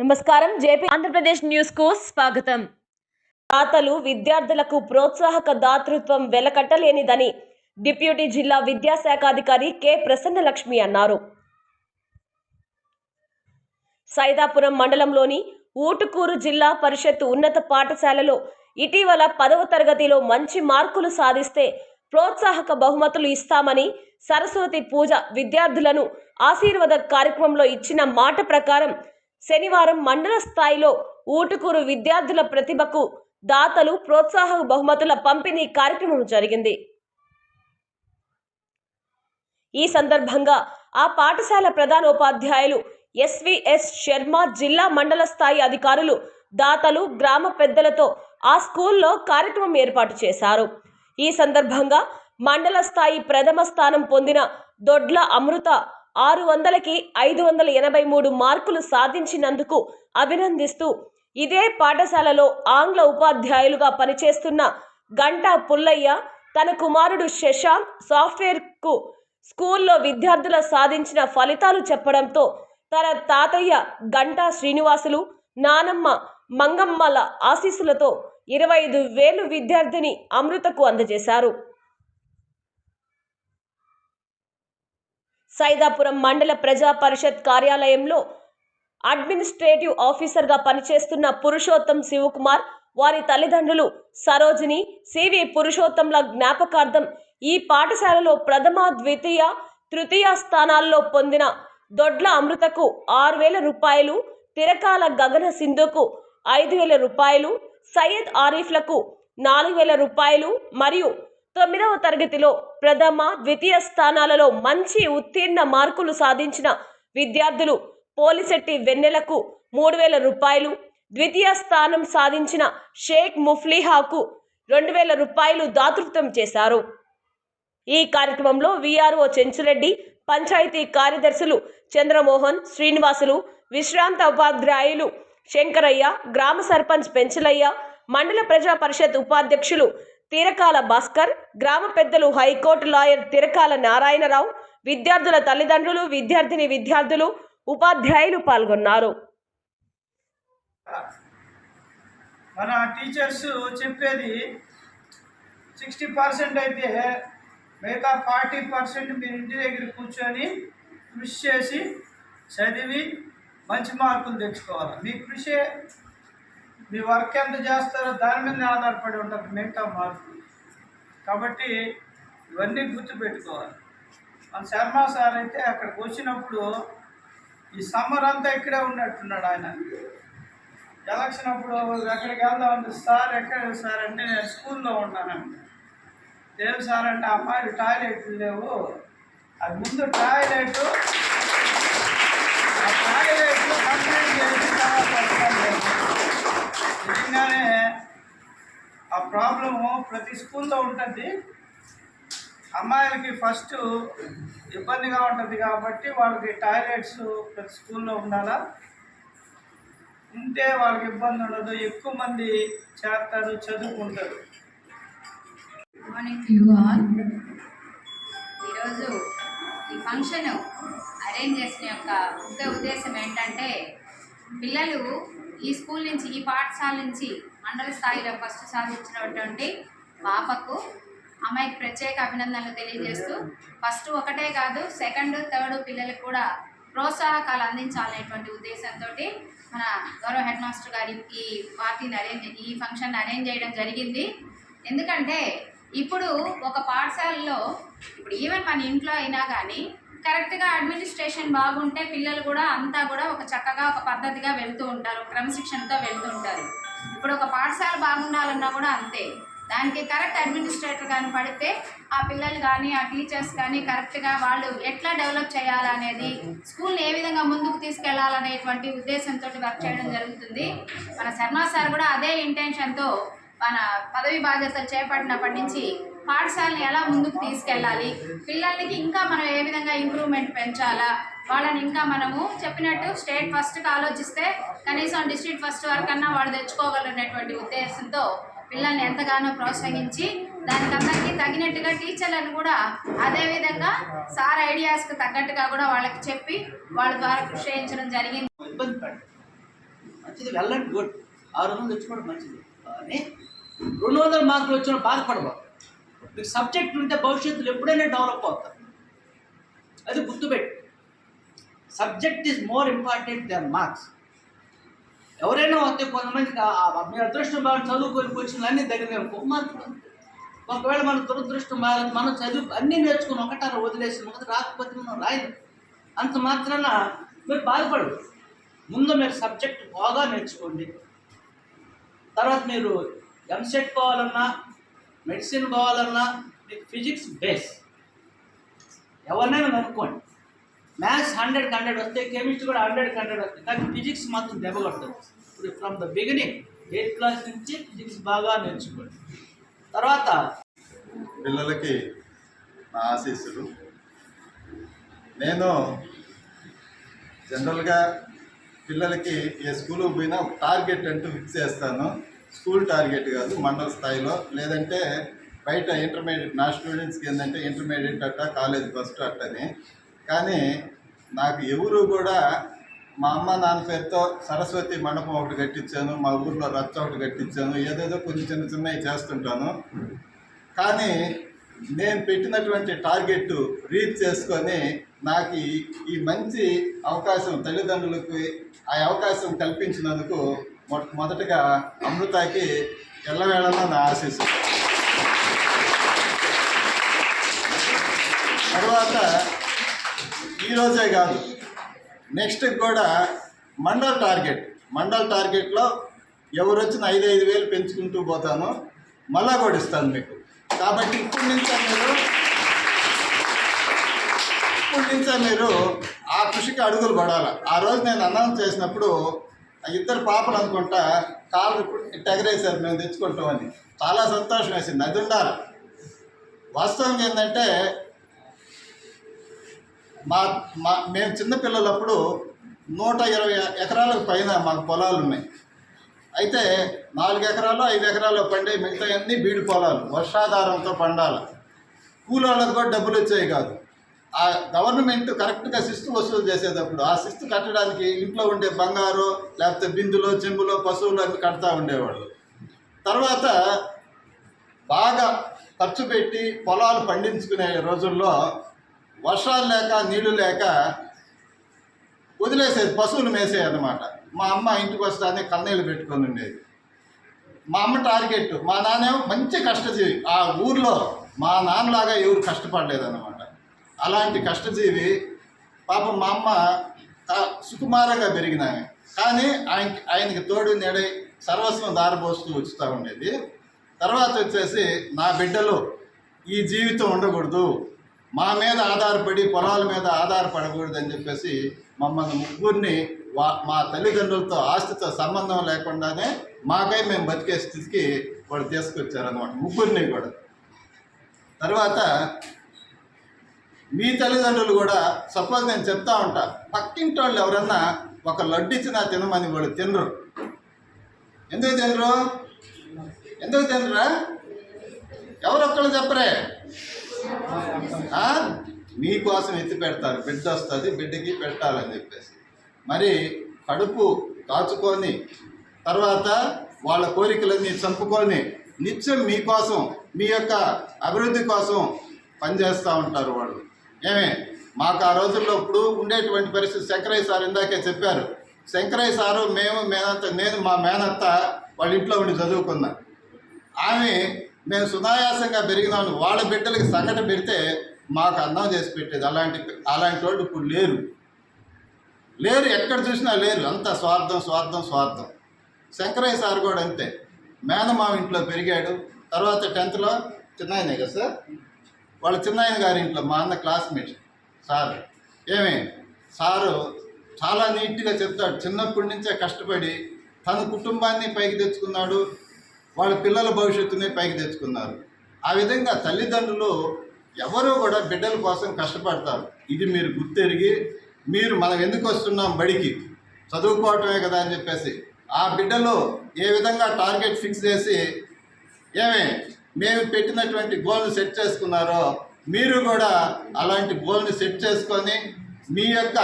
నమస్కారం. జేపీ ఆంధ్రప్రదేశ్ న్యూస్కు స్వాగతం. దాతలు విద్యార్థులకు ప్రోత్సాహక దాతృత్వం వెలకట్టలేనిదని డిప్యూటీ జిల్లా విద్యాశాఖాధికారి కె. ప్రసన్నలక్ష్మి అన్నారు. సైదాపురం మండలంలోని ఊటుకూరు జిల్లా పరిషత్ ఉన్నత పాఠశాలలో ఇటీవల పదవ తరగతిలో మంచి మార్కులు సాధిస్తే ప్రోత్సాహక బహుమతులు ఇస్తామని సరస్వతి పూజ విద్యార్థులను ఆశీర్వాద కార్యక్రమంలో ఇచ్చిన మాట ప్రకారం శనివారం మండల స్థాయిలో ఊటుకూరు విద్యార్థుల ప్రతిభకు దాతలు ప్రోత్సాహక బహుమతుల పంపిణీ కార్యక్రమం జరిగింది. ఈ సందర్భంగా ఆ పాఠశాల ప్రధానోపాధ్యాయులు ఎస్విఎస్ శర్మ జిల్లా మండల స్థాయి అధికారులు దాతలు గ్రామ పెద్దలతో ఆ స్కూల్లో కార్యక్రమం ఏర్పాటు చేశారు. ఈ సందర్భంగా మండల స్థాయి ప్రథమ స్థానం పొందిన దొడ్ల అమృత ఆరు వందలకి ఐదు వందల ఎనభై మూడు మార్కులు సాధించినందుకు అభినందిస్తూ ఇదే పాఠశాలలో ఆంగ్ల ఉపాధ్యాయులుగా పనిచేస్తున్న గంటా పుల్లయ్య తన కుమారుడు శశాంక్ సాఫ్ట్వేర్కు స్కూల్లో విద్యార్థుల సాధించిన ఫలితాలు చెప్పడంతో తన తాతయ్య గంటా శ్రీనివాసులు నానమ్మ మంగమ్మల ఆశీస్సులతో ఇరవై ఐదు వేలు విద్యార్థిని అమృతకు అందజేశారు. సైదాపురం మండల ప్రజా పరిషత్ కార్యాలయంలో అడ్మినిస్ట్రేటివ్ ఆఫీసర్గా పనిచేస్తున్న పురుషోత్తం శివకుమార్ వారి తల్లిదండ్రులు సరోజిని సివి పురుషోత్తంల జ్ఞాపకార్థం ఈ పాఠశాలలో ప్రథమ ద్వితీయ తృతీయ స్థానాల్లో పొందిన దొడ్ల అమృతకు ఆరు వేల రూపాయలు తిరకాల గగన సింధుకు ఐదు వేల రూపాయలు సయ్యద్ ఆరిఫ్లకు నాలుగు వేల రూపాయలు మరియు తొమ్మిదవ తరగతిలో ప్రథమ ద్వితీయ స్థానాలలో మంచి ఉత్తీర్ణ మార్కులు సాధించిన విద్యార్థులు పోలిశెట్టి వెన్నెలకు మూడు వేల రూపాయలు ద్వితీయ స్థానం సాధించిన షేక్ ముఫ్లీహాకు రెండు వేల రూపాయలు దాతృత్వం చేశారు. ఈ కార్యక్రమంలో విఆర్ఓ చెంచురెడ్డి పంచాయతీ కార్యదర్శులు చంద్రమోహన్ శ్రీనివాసులు విశ్రాంత ఉపాధ్యాయులు శంకరయ్య గ్రామ సర్పంచ్ పెంచలయ్య మండల ప్రజా పరిషత్ ఉపాధ్యక్షులు తీరకాల భాస్కర్ గ్రామ పెద్దలు హైకోర్టు లాయర్ తిరకాల నారాయణరావు విద్యార్థుల తల్లిదండ్రులు విద్యార్థిని విద్యార్థులు ఉపాధ్యాయులు పాల్గొన్నారు. మన టీచర్స్ చెప్పేది సిక్స్టీ పర్సెంట్ అయితే మిగతా ఫార్టీ పర్సెంట్ మీరు ఇంటి దగ్గర కూర్చొని కృషి చేసి చదివి మంచి మార్కులు తెచ్చుకోవాలి. మీ కృషి మీ వర్క్ ఎంత చేస్తారో దాని మీద ఆధారపడి ఉంటారు. మిగతా మార్కులు కాబట్టి ఇవన్నీ గుర్తుపెట్టుకోవాలి. మన శర్మ సార్ అయితే అక్కడికి వచ్చినప్పుడు ఈ సమ్మర్ అంతా ఇక్కడే ఉన్నట్టున్నాడు ఆయన. ఎలక్షన్ అప్పుడు ఎక్కడికి వెళ్దామంటే సార్ ఎక్కడ సార్? అంటే నేను స్కూల్లో ఉన్నానండి ఏం సార్? అంటే అమ్మాయిలు టాయిలెట్లు లేవు. అది ముందు టాయిలెట్ నిజంగానే ఆ ప్రాబ్లము ప్రతి స్కూల్లో ఉంటుంది. అమ్మాయిలకి ఫస్ట్ ఇబ్బందిగా ఉంటుంది కాబట్టి వాళ్ళకి టాయిలెట్స్ ప్రతి స్కూల్లో ఉండాలా? ఉంటే వాళ్ళకి ఇబ్బంది ఉండదు. ఎక్కువ మంది చేస్తారు చదువుకుంటారు. మార్నింగ్ యూ ఆల్ ఈరోజు ఈ ఫంక్షన్ అరేంజ్ చేసిన యొక్క ముఖ్య ఉద్దేశం ఏంటంటే పిల్లలు ఈ స్కూల్ నుంచి ఈ పాఠశాల నుంచి మండల స్థాయిలో ఫస్ట్ సాధించినటువంటి పాపకు అమ్మాయికి ప్రత్యేక అభినందనలు తెలియజేస్తూ ఫస్ట్ ఒకటే కాదు సెకండ్ థర్డ్ పిల్లలకు కూడా ప్రోత్సాహకాలు అందించాలనేటువంటి ఉద్దేశంతో మన గౌరవ హెడ్ మాస్టర్ గారి ఈ పార్టీని అరేంజ్ ఈ ఫంక్షన్ అరేంజ్ చేయడం జరిగింది. ఎందుకంటే ఇప్పుడు ఒక పాఠశాలలో ఇప్పుడు ఈవెన్ మన ఇంట్లో అయినా కానీ కరెక్ట్గా అడ్మినిస్ట్రేషన్ బాగుంటే పిల్లలు కూడా అంతా కూడా ఒక చక్కగా ఒక పద్ధతిగా వెళ్తూ ఉంటారు. క్రమశిక్షణతో వెళ్తూ ఉంటారు. ఇప్పుడు ఒక పాఠశాల బాగుండాలన్నా కూడా అంతే. దానికి కరెక్ట్ అడ్మినిస్ట్రేటర్ కానీ పడితే ఆ పిల్లలు కానీ ఆ టీచర్స్ కానీ కరెక్ట్గా వాళ్ళు ఎట్లా డెవలప్ చేయాలనేది స్కూల్ని ఏ విధంగా ముందుకు తీసుకెళ్ళాలనేటువంటి ఉద్దేశంతో వర్క్ చేయడం జరుగుతుంది. మన శర్మ సార్ కూడా అదే ఇంటెన్షన్తో మన పదవి బాధ్యతలు చేపట్టినప్పటి నుంచి పాఠశాలని ఎలా ముందుకు తీసుకెళ్ళాలి? పిల్లలకి ఇంకా మనం ఏ విధంగా ఇంప్రూవ్మెంట్ పెంచాలా? వాళ్ళని ఇంకా మనము చెప్పినట్టు స్టేట్ ఫస్ట్కి ఆలోచిస్తే కనీసం డిస్ట్రిక్ట్ ఫస్ట్ వరకన్నా వాళ్ళు తెచ్చుకోగలనేటువంటి ఉద్దేశంతో పిల్లల్ని ఎంతగానో ప్రోత్సహించి దానికి అందరికీ తగినట్టుగా టీచర్లను కూడా అదేవిధంగా సార్ ఐడియాస్కి తగ్గట్టుగా కూడా వాళ్ళకి చెప్పి వాళ్ళ ద్వారా కృషి చేయించడం జరిగింది. ఇబ్బంది మంచిది గుడ్. ఆరు వందలు తెచ్చుకోవడం మంచిది. కానీ రెండు వందల మార్కులు వచ్చిన బాధపడవు మీకు సబ్జెక్ట్ ఉంటే భవిష్యత్తులో ఎప్పుడైనా డెవలప్ అవుతారు అది గుర్తుపెట్టు. Subject is more important then marks ఎవరైనా వస్తే కొంతమందికి మీ అదృష్టం బాగా చదువుకొని వచ్చిన అన్ని దగ్గర మార్కులు ఒకవేళ మన దురదృష్టం బాగా మనం చదువు అన్నీ నేర్చుకుని ఒకటారా వదిలేసి మొదటి రాకపోతే మనం రాయదు అంత మాత్రాన మీరు బాధపడదు ముందు మీరు సబ్జెక్ట్ బాగా నేర్చుకోండి. తర్వాత మీరు ఎంసెట్ కావాలన్నా మెడిసిన్ కావాలన్నా మీకు ఫిజిక్స్ బేస్. ఎవరినైనా కనుక్కోండి మ్యాథ్స్ హండ్రెడ్కి హండ్రెడ్ వస్తే కెమిస్ట్రీ కూడా హండ్రెడ్కి హండ్రెడ్ వస్తాయి కానీ ఫిజిక్స్ మాత్రం దెబ్బ ఇప్పుడు from the beginning eighth class నుంచి ఫిజిక్స్ బాగా నేర్చుకోండి. తర్వాత పిల్లలకి నా ఆశీస్సులు. నేను జనరల్గా పిల్లలకి ఏ స్కూల్కి పోయినా ఒక టార్గెట్ అంటూ ఫిక్స్ చేస్తాను. స్కూల్ టార్గెట్ కాదు మండల స్థాయిలో. లేదంటే బయట ఇంటర్మీడియట్ నా స్టూడెంట్స్కి ఏంటంటే ఇంటర్మీడియట్ అట్ట కాలేజ్ ఫస్ట్ అట్టని కానీ నాకు ఎవరు కూడా మా అమ్మ నాన్న పేరుతో సరస్వతి మండపం ఒకటి కట్టించాను మా ఊర్లో రచ్చ ఒకటి కట్టించాను ఏదేదో కొన్ని చిన్న చిన్నవి చేస్తుంటాను. కానీ నేను పెట్టినటువంటి టార్గెట్ రీచ్ చేసుకొని నాకు ఈ- మంచి అవకాశం తల్లిదండ్రులకు ఆ అవకాశం కల్పించినందుకు మొదటగా అమృతకి ఎల్లవేళలా నా ఆశీస్సు. తర్వాత ఈరోజే కాదు నెక్స్ట్ కూడా మండల్ టార్గెట్. మండల్ టార్గెట్లో ఎవరు వచ్చిన ఐదు ఐదు వేలు పెంచుకుంటూ పోతాను మళ్ళా కూడా ఇస్తాను మీకు. కాబట్టి ఇప్పటి నుంచే మీరు ఇప్పటి నుంచే మీరు ఆ కృషికి అడుగులు పడాలి. ఆ రోజు నేను అనౌన్స్ చేసినప్పుడు ఇద్దరు పాపలు అనుకుంటా కాళ్ళు టెగరేశారు మేము తెచ్చుకుంటామని చాలా సంతోషం వేసింది. అది ఉండాలి. వాస్తవం ఏంటంటే మా మా మేము చిన్నపిల్లలప్పుడు నూట ఇరవై ఎకరాలకు పైన మాకు పొలాలు ఉన్నాయి. అయితే నాలుగు ఎకరాలు ఐదు ఎకరాలు పండే మిగతా అన్నీ బీడు పొలాలు వర్షాధారంతో పండాలి. కూలోళ్ళకు కూడా డబ్బులు వచ్చాయి కాదు. ఆ గవర్నమెంట్ కరెక్ట్గా శిస్తు వసూలు చేసేటప్పుడు ఆ శిస్తు కట్టడానికి ఇంట్లో ఉండే బంగారు లేకపోతే బిందులో చెంబులో పశువులు అవి కడతా ఉండేవాళ్ళు. తర్వాత బాగా ఖర్చు పెట్టి పొలాలు పండించుకునే రోజుల్లో వర్షాలు లేక నీళ్ళు లేక వదిలేసేది పశువులు మేసేది అనమాట మా అమ్మ ఇంటికి వస్తానే కన్నీళ్ళు పెట్టుకొని ఉండేది. మా అమ్మ టార్గెట్ మా నాన్నేమో మంచి కష్టజీవి ఆ ఊర్లో మా నాన్నలాగా ఎవరు కష్టపడలేదన్నమాట. అలాంటి కష్టజీవి పాపం మా అమ్మ సుకుమారంగా పెరిగినాయి. కానీ ఆయనకి ఆయనకి తోడు నేడై సర్వస్వం దారిపోస్తూ వచ్చుతూ ఉండేది. తర్వాత వచ్చేసి నా బిడ్డలు ఈ జీవితం ఉండకూడదు. మా మీద ఆధారపడి పొలాల మీద ఆధారపడకూడదు అని చెప్పేసి మమ్మల్ని ముగ్గురిని వా మా తల్లిదండ్రులతో ఆస్తితో సంబంధం లేకుండానే మాకై మేము బతికే స్థితికి వాళ్ళు తీసుకొచ్చారనమాట ముగ్గురిని కూడా. తర్వాత మీ తల్లిదండ్రులు కూడా సపోజ్ నేను చెప్తా ఉంటా పక్కింటి వాళ్ళు ఎవరన్నా ఒక లడ్డు ఇచ్చినా తినమని వాళ్ళు తినరు. ఎందుకు తినరు? ఎందుకు తినరా? ఎవరొక్కళ్ళు చెప్పరే? మీకోసం ఎత్తి పెడతారు బిడ్డ వస్తుంది బిడ్డకి పెట్టాలని చెప్పేసి. మరి కడుపు కాచుకొని తర్వాత వాళ్ళ కోరికలన్నీ చంపుకొని నిత్యం మీకోసం మీ యొక్క అభివృద్ధి కోసం పనిచేస్తూ ఉంటారు వాళ్ళు. ఏమే మాకు ఆ రోజుల్లో ఇప్పుడు ఉండేటువంటి పరిస్థితి శంకరయ్య సార్ ఇందాకే చెప్పారు. శంకరయ్య సారు మేము మేనత్త నేను మా మేనత్త వాళ్ళ ఇంట్లో ఉండి చదువుకున్నా. ఆమె మేము సునాయాసంగా పెరిగినాము. వాళ్ళ బిడ్డలకి సంఘటన పెడితే మాకు అన్నం చేసి పెట్టేది. అలాంటి అలాంటి వాళ్ళు ఇప్పుడు లేరు. లేరు ఎక్కడ చూసినా లేరు. అంత స్వార్థం స్వార్థం స్వార్థం. శంకరయ్య సార్ కూడా అంతే. మేనమావ ఇంట్లో పెరిగాడు. తర్వాత టెన్త్లో చిన్నాయనే కదా సార్? వాళ్ళ చిన్నాయన గారి ఇంట్లో మా అన్న క్లాస్మేట్ సార్. ఏమి? సారు చాలా నీట్గా చెప్తాడు. చిన్నప్పటి నుంచే కష్టపడి తన కుటుంబాన్ని పైకి తెచ్చుకున్నాడు. వాళ్ళ పిల్లల భవిష్యత్తుని పైకి తెచ్చుకున్నారు. ఆ విధంగా తల్లిదండ్రులు ఎవరు కూడా బిడ్డల కోసం కష్టపడతారు. ఇది మీరు గుర్తెరిగి మీరు మనం ఎందుకు వస్తున్నాం బడికి? చదువుకోవటమే కదా అని చెప్పేసి. ఆ బిడ్డలు ఏ విధంగా టార్గెట్ ఫిక్స్ చేసి ఏమే? మేము పెట్టినటువంటి గోల్ని సెట్ చేసుకున్నారో మీరు కూడా అలాంటి గోల్ని సెట్ చేసుకొని మీ యొక్క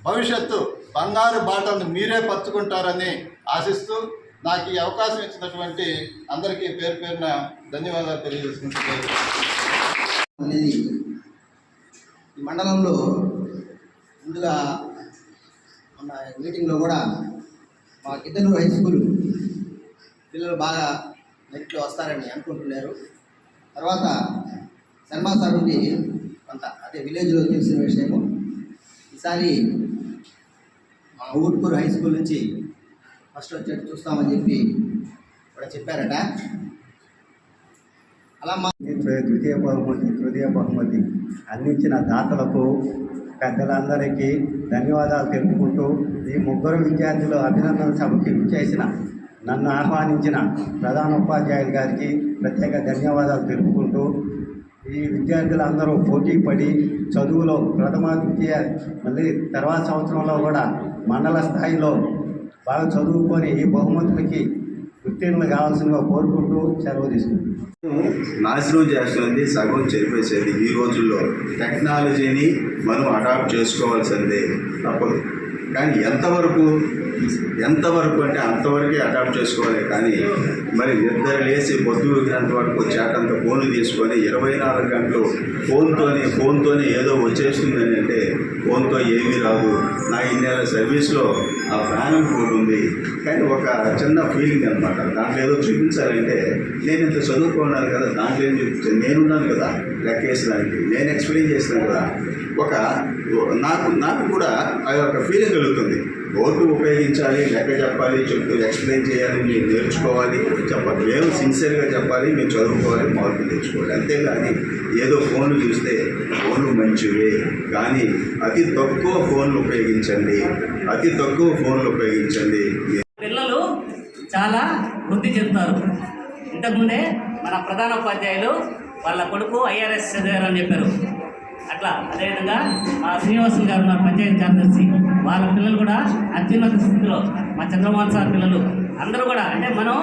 భవిష్యత్తు బంగారు బాటను మీరే పరుచుకుంటారని ఆశిస్తూ నాకు ఈ అవకాశం ఇచ్చినటువంటి అందరికీ పేరు పేరున ధన్యవాదాలు తెలియజేసుకుంటున్నాను. అనేది ఈ మండలంలో ముందుగా మన మీటింగ్లో కూడా మా కిద్దనూరు హై స్కూల్ పిల్లలు బాగా మెరిట్లో వస్తారని అనుకుంటున్నారు. తర్వాత శర్మా సార్ నుండి కొంత అదే విలేజ్లో తెలిసిన విషయము. ఈసారి మా ఊట్కూరు హై స్కూల్ నుంచి ఫస్ట్ వచ్చేట్టు చూస్తామని చెప్పి కూడా చెప్పారట. అలా మా ద్వితీయ బహుమతి తృతీయ బహుమతి అందించిన దాతలకు పెద్దలందరికీ ధన్యవాదాలు తెలుపుకుంటూ ఈ ముగ్గురు విద్యార్థులు అభినందన సభకి విచ్చేసిన నన్ను ఆహ్వానించిన ప్రధాన ఉపాధ్యాయులు గారికి ప్రత్యేక ధన్యవాదాలు తెలుపుకుంటూ ఈ విద్యార్థులందరూ పోటీ పడి చదువులో ప్రథమ ద్వితీయ మళ్ళీ తర్వాత సంవత్సరంలో కూడా మండల స్థాయిలో బాగా చదువుకొని ఈ బహుమతులకి ఉత్తీర్ణులు కావాల్సిందిగా కోరుకుంటూ సెలవు తీసుకుంటాను నాశనం చేస్తుంది సగం చెరిపేసేది. ఈ రోజుల్లో టెక్నాలజీని మనం అడాప్ట్ చేసుకోవాల్సిందే తప్పదు. కానీ ఎంతవరకు ఎంతవరకు అంటే అంతవరకే అడాప్ట్ చేసుకోవాలి కానీ మరి నిద్ర లేచి పొద్దు వరకు వచ్చాకంత ఫోన్లు తీసుకొని ఇరవై నాలుగు గంటలు ఫోన్తోనే ఫోన్తోనే ఏదో వచ్చేస్తుందని అంటే ఫోన్తో ఏమీ రాదు. నా ఇన్నేళ్ళ సర్వీస్లో ఆ ప్రాణం కూడా ఉంది. కానీ ఒక చిన్న ఫీలింగ్ అనమాట దాంట్లో ఏదో చూపించాలంటే నేను ఇంత చదువుకున్నాను కదా దాంట్లో ఏం చూపించాను? నేనున్నాను కదా లెక్కేసడానికి నేను ఎక్స్ప్లెయిన్ చేసినాను కదా. ఒక నాకు నాకు కూడా ఆ యొక్క ఫీలింగ్ కలుగుతుంది. బోర్డు ఉపయోగించాలి లెక్క చెప్పాలి చెప్తూ ఎక్స్ప్లెయిన్ చేయాలి మీరు నేర్చుకోవాలి చెప్పాలి మేము సిన్సియర్గా చెప్పాలి మేము చదువుకోవాలి మార్కులు తెచ్చుకోవాలి. అంతేగాని ఏదో ఫోన్లు చూస్తే ఫోన్లు మంచివే కానీ అతి తక్కువ ఫోన్లు ఉపయోగించండి అతి తక్కువ ఫోన్లు ఉపయోగించండి. పిల్లలు చాలా వృద్ధి చెందుతారు ఇంతకుముందే మన ప్రధాన ఉపాధ్యాయులు వాళ్ళ కొడుకు ఐఆర్ఎస్ చదివారని చెప్పారు. అట్లా అదేవిధంగా మా శ్రీనివాసన్ గారు మా పంచాయతీ కార్యదర్శి వాళ్ళ పిల్లలు కూడా అత్యున్నత స్థితిలో మా చంద్రమోహన్ సార్ పిల్లలు అందరూ కూడా అంటే మనం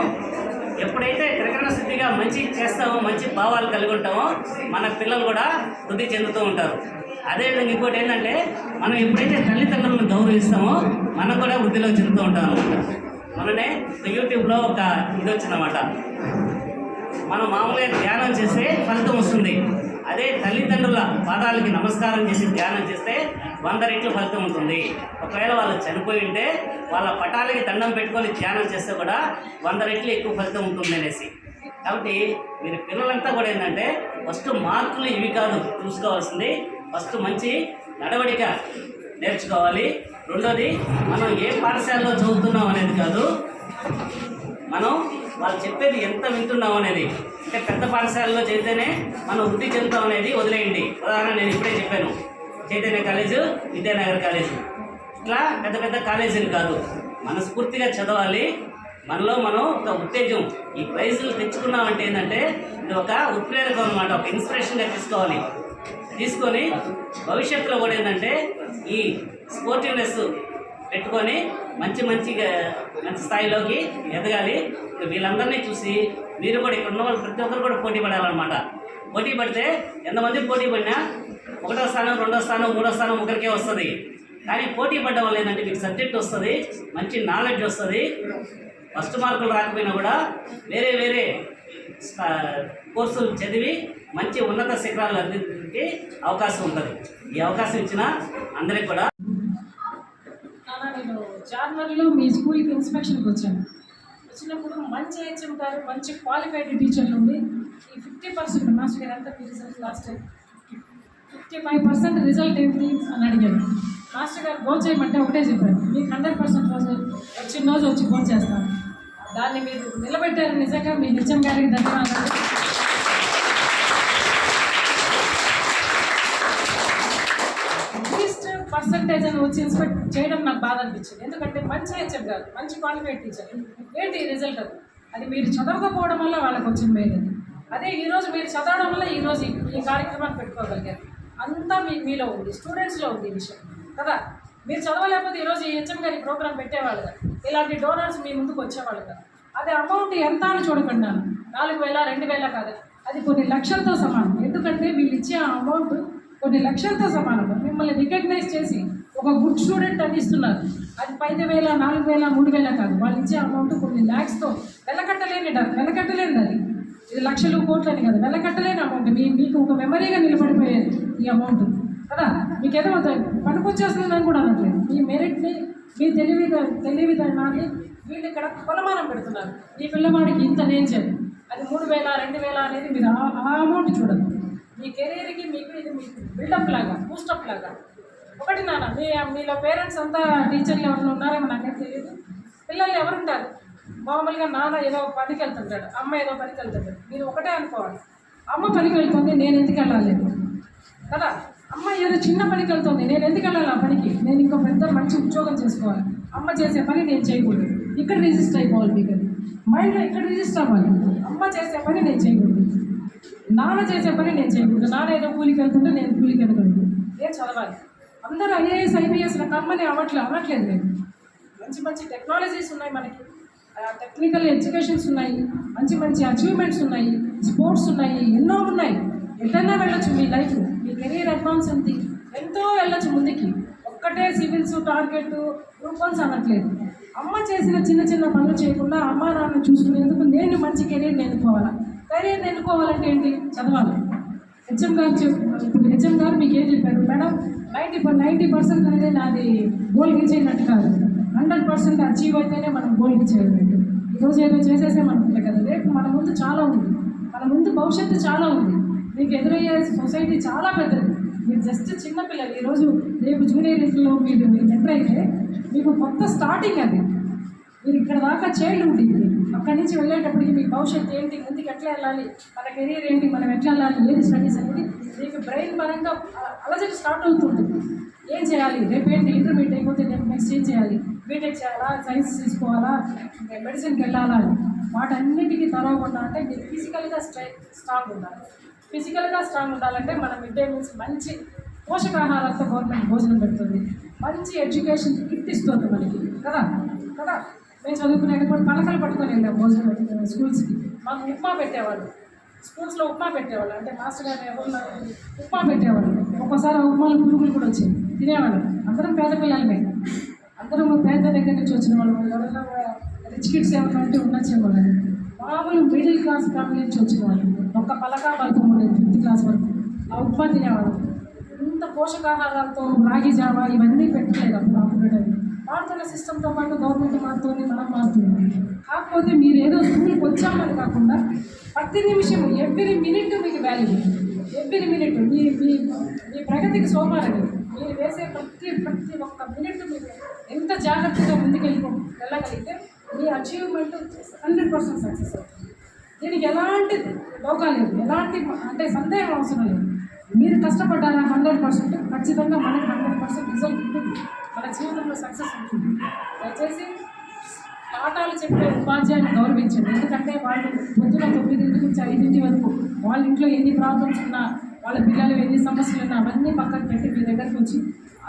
ఎప్పుడైతే త్రికరణ శుద్ధిగా మంచి చేస్తామో మంచి భావాలు కలిగి ఉంటామో మన పిల్లలు కూడా వృద్ధి చెందుతూ ఉంటారు. అదేవిధంగా ఇంకోటి ఏంటంటే మనం ఎప్పుడైతే తల్లిదండ్రులను గౌరవిస్తామో మనం కూడా వృద్ధిలో చెందుతూ ఉంటాం అనమాట మననే యూట్యూబ్లో ఒక ఇది వచ్చిందన్నమాట. మనం మామూలుగా ధ్యానం చేస్తే ఫలితం వస్తుంది. అదే తల్లిదండ్రుల పాదాలకి నమస్కారం చేసి ధ్యానం చేస్తే వంద రెట్లు ఫలితం ఉంటుంది. ఒకవేళ వాళ్ళు చనిపోయి ఉంటే వాళ్ళ పటాలకి దండం పెట్టుకొని ధ్యానం చేస్తే కూడా వంద రెట్లు ఎక్కువ ఫలితం ఉంటుంది అనేసి. కాబట్టి మీరు పిల్లలంతా కూడా ఏంటంటే ఫస్ట్ మార్కులు ఇవి కాదు చూసుకోవాల్సింది. ఫస్ట్ మంచి నడవడిక నేర్చుకోవాలి. రెండోది మనం ఏ పాఠశాలలో చదువుతున్నాం అనేది కాదు మనం వాళ్ళు చెప్పేది ఎంత వింటున్నాం అనేది. అంటే పెద్ద పాఠశాలలో చదివితేనే మనం వృద్ధి చెందుతాం అనేది వదిలేయండి. ఉదాహరణ నేను ఇప్పుడే చెప్పాను. Chaitanya college Vidyanagar college. ఇట్లా పెద్ద పెద్ద కాలేజీలు కాదు. మనస్ఫూర్తిగా చదవాలి. మనలో మనం ఒక ఉత్తేజం. ఈ ప్రైజులు తెచ్చుకున్నామంటే ఏంటంటే ఇది ఒక ఉత్ప్రేరకం అనమాట ఒక ఇన్స్పిరేషన్గా తీసుకోవాలి. తీసుకొని భవిష్యత్తులో కూడా ఏంటంటే ఈ స్పోర్టివ్నెస్ పెట్టుకొని మంచి మంచిగా మంచి స్థాయిలోకి ఎదగాలి. వీళ్ళందరినీ చూసి మీరు కూడా ఇక్కడ ఉన్న వాళ్ళు ప్రతి ఒక్కరు కూడా పోటీ పడాలన్నమాట. పోటీ పడితే ఎంతమంది పోటీ పడినా ఒకటో స్థానం రెండో స్థానం మూడో స్థానం ఒకరికే వస్తుంది. కానీ పోటీ పడ్డం వల్ల ఏంటంటే మీకు సబ్జెక్ట్ వస్తుంది మంచి నాలెడ్జ్ వస్తుంది. ఫస్ట్ మార్కులు రాకపోయినా కూడా వేరే వేరే కోర్సులు చదివి మంచి ఉన్నత శిఖరాలు అందించడానికి అవకాశం ఉంటుంది. ఈ అవకాశం ఇచ్చిన అందరికి కూడా జనవరిలో మీ స్కూల్కి ఇన్స్పెక్షన్కి వచ్చాను. వచ్చినప్పుడు మంచి హెచ్ఎం గారు మంచి క్వాలిఫైడ్ టీచర్లు ఉండి ఈ ఫిఫ్టీ పర్సెంట్ మాస్టర్ గారు ఎంత మీ result last time fifty five percent result ఏంటి అని అడిగాను మాస్టర్ గారు ఫోన్ చేయమంటే ఒకటే చెప్పారు. మీకు హండ్రెడ్ పర్సెంట్ రోజు వచ్చిన రోజు వచ్చి ఫోన్ చేస్తాను. దాన్ని మీరు నిలబెట్టారు నిజంగా మీ హెచ్ఎం గారికి ధన్యవాదాలు. పర్సంటేజ్ అని వచ్చి ఇన్స్పెక్ట్ చేయడం నాకు బాధ అనిపించింది. ఎందుకంటే మంచి హెచ్ఎం గారు మంచి క్వాలిఫైడ్ టీచర్ ఏంటి రిజల్ట్ అది? అది మీరు చదవకపోవడం వల్ల వాళ్ళకి వచ్చిన మేలు అదే. ఈరోజు మీరు చదవడం వల్ల ఈరోజు ఈ- ఈ కార్యక్రమాన్ని పెట్టుకోగలిగారు. అంతా మీ మీలో ఉంది స్టూడెంట్స్లో ఉంది ఈ విషయం. కదా? మీరు చదవలేకపోతే ఈరోజు ఈ హెచ్ఎం గారి ప్రోగ్రామ్ పెట్టేవాళ్ళు కాదు. ఇలాంటి డోనర్స్ మీ ముందుకు వచ్చేవాళ్ళు కాదు? అదే అమౌంట్ ఎంత అని చూడకుండా నాలుగు వేల రెండు వేల కాదు. అది కొన్ని లక్షలతో సమానం. ఎందుకంటే వీళ్ళు ఇచ్చే ఆ అమౌంట్ కొన్ని లక్షలతో సమానం. మిమ్మల్ని రికగ్నైజ్ చేసి ఒక గుడ్ స్టూడెంట్ అని ఇస్తున్నారు. అది ఐదు వేల నాలుగు వేల మూడు వేల కాదు. వాళ్ళు ఇచ్చే అమౌంట్ కొన్ని ల్యాక్స్తో వెలకట్టలేని డ- వెలకట్టలేనిది అది. ఇది లక్షలు కోట్లని కాదు. కదా వెలకట్టలేని అమౌంట్ మీ మీకు ఒక మెమరీగా నిలబడిపోయేది ఈ అమౌంట్ కదా? మీకు ఏదో పనికొచ్చేస్తుందని కూడా అనట్లేదు. మీ మెరిట్ని మీ తెలివి తెలివి వీళ్ళు ఇక్కడ కొలమానం పెడుతున్నారు. ఈ పిల్లవాడికి ఇంత నేర్చారు అది మూడు వేల రెండు వేల అనేది మీరు ఆ అమౌంట్ చూడదు మీ కెరీర్కి మీకు ఇది మీ బిల్డప్ లాగా బూస్టప్ లాగా. ఒకటి నాన్న మీ మీలో పేరెంట్స్ అంతా టీచర్లు ఎవరు ఉన్నారేమో నాకేం తెలియదు పిల్లలు ఎవరుంటారు? మామూలుగా నాన్న ఏదో పనికి వెళ్తుంటాడు అమ్మ ఏదో పనికి వెళ్తుంటాడు. మీరు ఒకటే అనుకోవాలి. అమ్మ పనికి వెళ్తుంది నేను ఎందుకు వెళ్ళాలి? కదా? అమ్మ ఏదో చిన్న పనికి వెళ్తుంది నేను ఎందుకు వెళ్ళాలి ఆ పనికి? నేను ఇంకో పెద్ద మంచి ఉద్యోగం చేసుకోవాలి. అమ్మ చేసే పని నేను చేయకూడదు. ఇక్కడ రిజిస్టర్ అయిపోవాలి మీకు మైండ్లో ఇక్కడ రిజిస్టర్ అవ్వాలి. అమ్మ చేసే పని నేను చేయకూడదు. నాన్న చేసే పని నేను చేయకూడదు. నాన్న ఏదో కూలికి వెళ్తుంటే నేను కూలికి వెళ్ళకూడదు. నేను చదవాలి? అందరూ ఐఏఎస్ ఐపీఎస్ కమ్మని అవ్వట్లే అవ్వట్లేదు నేను మంచి మంచి టెక్నాలజీస్ ఉన్నాయి మనకి. టెక్నికల్ ఎడ్యుకేషన్స్ ఉన్నాయి. మంచి మంచి అచీవ్మెంట్స్ ఉన్నాయి. స్పోర్ట్స్ ఉన్నాయి. ఎన్నో ఉన్నాయి. ఎటన్నా వెళ్ళొచ్చు మీ లైఫ్ మీ కెరీర్ అడ్వాన్స్ ఉంది. ఎంతో వెళ్ళొచ్చు ముందుకి. ఒక్కటే సివిల్స్ టార్గెట్ గ్రూప్ అనట్లేదు అమ్మ చేసిన చిన్న చిన్న పనులు చేయకుండా అమ్మ నాన్న చూసుకునేందుకు నేను మంచి కెరీర్ నేర్చుకోవాలా కెరీర్ ఎన్నుకోవాలంటే ఏంటి? చదవాలి. హెచ్ఎం గారు చెప్ ఇప్పుడు హెచ్ఎం గారు మీకు ఏం చెప్పారు? మేడం నైంటీ నైంటీ పర్సెంట్ అనేది నాది గోల్ చేయనట్టు కాదు. హండ్రెడ్ పర్సెంట్ అచీవ్ అయితేనే మనం గోల్ రీచ్ ఈరోజు ఏదో చేసేసే మనకుంటే కదా. రేపు మన ముందు చాలా ఉంది. మన ముందు భవిష్యత్తు చాలా ఉంది. మీకు ఎదురయ్యే సొసైటీ చాలా పెద్దది. మీరు జస్ట్ చిన్నపిల్లలు ఈరోజు రేపు జూనియర్ ఇంట్లో మీరు ఎంటర్ అయితే మీకు కొత్త స్టార్టింగ్ అది. మీరు ఇక్కడ దాకా చైల్డ్హుడ్ ఇది. అక్కడి నుంచి వెళ్ళేటప్పటికి మీ భవిష్యత్తు ఏంటి? ముందుకు ఎట్లా వెళ్ళాలి? మన కెరీర్ ఏంటి? మనం ఎట్లా వెళ్ళాలి? ఏది స్టడీస్ అనేది మీకు బ్రెయిన్ పరంగా అలజడి స్టార్ట్ అవుతుంటుంది ఏం చేయాలి? రేపు ఏంటి? ఇంటర్మీడియట్ అయిపోతే రేపు నెక్స్ట్ ఏం చేయాలి? బీటెక్ చేయాలా? సైన్స్ తీసుకోవాలా? మెడిసిన్కి వెళ్ళాలా? వాటన్నిటికీ తరవకుండా అంటే మీరు ఫిజికల్గా స్ట్రై స్ట్రాంగ్ ఉండాలి. ఫిజికల్గా స్ట్రాంగ్ ఉండాలంటే మనం మిడ్ డే మీల్స్ మంచి పోషకాహారాలతో గవర్నమెంట్ భోజనం పెడుతుంది. మంచి ఎడ్యుకేషన్ గిఫ్ట్ ఇస్తుంది మనకి. కదా? కదా? మేము చదువుకునేటప్పుడు పలకలు పట్టుకొని వెళ్ళాం భోజనం స్కూల్స్కి. మాకు ఉప్మా పెట్టేవాళ్ళు. స్కూల్స్లో ఉప్మా పెట్టేవాళ్ళు. అంటే మాస్టర్ గారు ఎవరు ఉప్మా పెట్టేవాళ్ళు. ఒక్కోసారి ఉప్మాలు పురుగులు కూడా వచ్చాయి తినేవాళ్ళు. అందరం పేద పిల్లలమే. అందరం పేద దగ్గర నుంచి వచ్చిన వాళ్ళు. ఎవరైనా రిచ్ కిడ్స్ ఏమైనా ఉంటే ఉండొచ్చేమో మామూలు మిడిల్ క్లాస్ ఫ్యామిలీ నుంచి వచ్చిన వాళ్ళు. ఒక్క పలక వరకు ఉండేది ఫిఫ్త్ క్లాస్ వరకు. ఆ ఉప్మా తినేవాళ్ళు. ఇంత పోషకాహారాలతో రాగి జావా ఇవన్నీ పెట్టలేదు అప్పుడు అప్పుడు మారుతున్న సిస్టంతో పాటు గవర్నమెంట్ మారుతుంది మనం మారుతుంది. కాకపోతే మీరు ఏదో స్కూల్కి వచ్చామని కాకుండా ప్రతి నిమిషం ఎవ్రీ మినిట్ మీకు వాల్యూ ఎవ్రీ మినిట్ మీ మీ మీ ప్రగతికి సోమారని మీరు వేసే ప్రతి ప్రతి ఒక్క మినిట్ మీకు ఎంత జాగ్రత్తగా ముందుకెళ్ళి వెళ్ళగలిగితే మీ అచీవ్మెంట్ హండ్రెడ్ పర్సెంట్ సక్సెస్ అవుతుంది. దీనికి ఎలాంటి లోకా లేదు. ఎలాంటి అంటే సందేహం అవసరం లేదు. మీరు కష్టపడ్డారా హండ్రెడ్ పర్సెంట్ ఖచ్చితంగా మనకి హండ్రెడ్ పర్సెంట్ రిజల్ట్ ఉంటుంది. మన జీవితంలో సక్సెస్ ఉంటుంది. దయచేసి పాఠాలు చెప్పే ఉపాధ్యాయులు గౌరవించండి. ఎందుకంటే వాళ్ళు పొద్దున తొమ్మిదింటి నుంచి ఐదింటి వరకు వాళ్ళ ఇంట్లో ఎన్ని ప్రాబ్లమ్స్ ఉన్నా వాళ్ళ పిల్లలు ఎన్ని సమస్యలు ఉన్నా అవన్నీ పక్కన పెట్టి మీ దగ్గరికి వచ్చి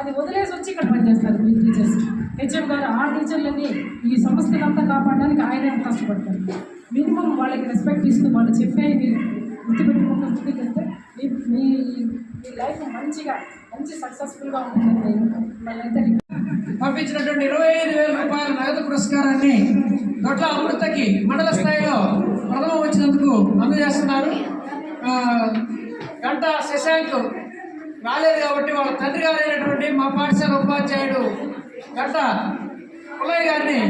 అది వదిలేసి వచ్చి ఇక్కడ పనిచేస్తారు మీ టీచర్స్ హెచ్ఎం గారు ఆ టీచర్లని ఈ సంస్థలంతా కాపాడడానికి ఆయనే కష్టపడతారు. మినిమం వాళ్ళకి రెస్పెక్ట్ ఇస్తూ వాళ్ళు చెప్పే గుర్తుపెట్టుకుంటూ ముందుకెళ్తే మీ మీ మీ లైఫ్ మంచిగా మంచి సక్సెస్ఫుల్గా ఉంటుంది మిమ్మల్ని పంపించినటువంటి ఇరవై ఐదు వేల రూపాయల నగదు పురస్కారాన్ని దొడ్ల అమృతకి మండల స్థాయిలో ప్రథమం వచ్చినందుకు అందజేస్తున్నారు. గంట శశాంక్ రాలేదు కాబట్టి వాళ్ళ తండ్రి గారైనటువంటి మా పాఠశాల ఉపాధ్యాయుడు గంట పుల్లయ్య గారిని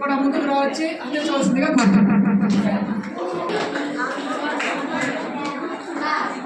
కూడా ముందుకు రావచ్చి అందించవలసిందిగా కోరుతున్నాను. más.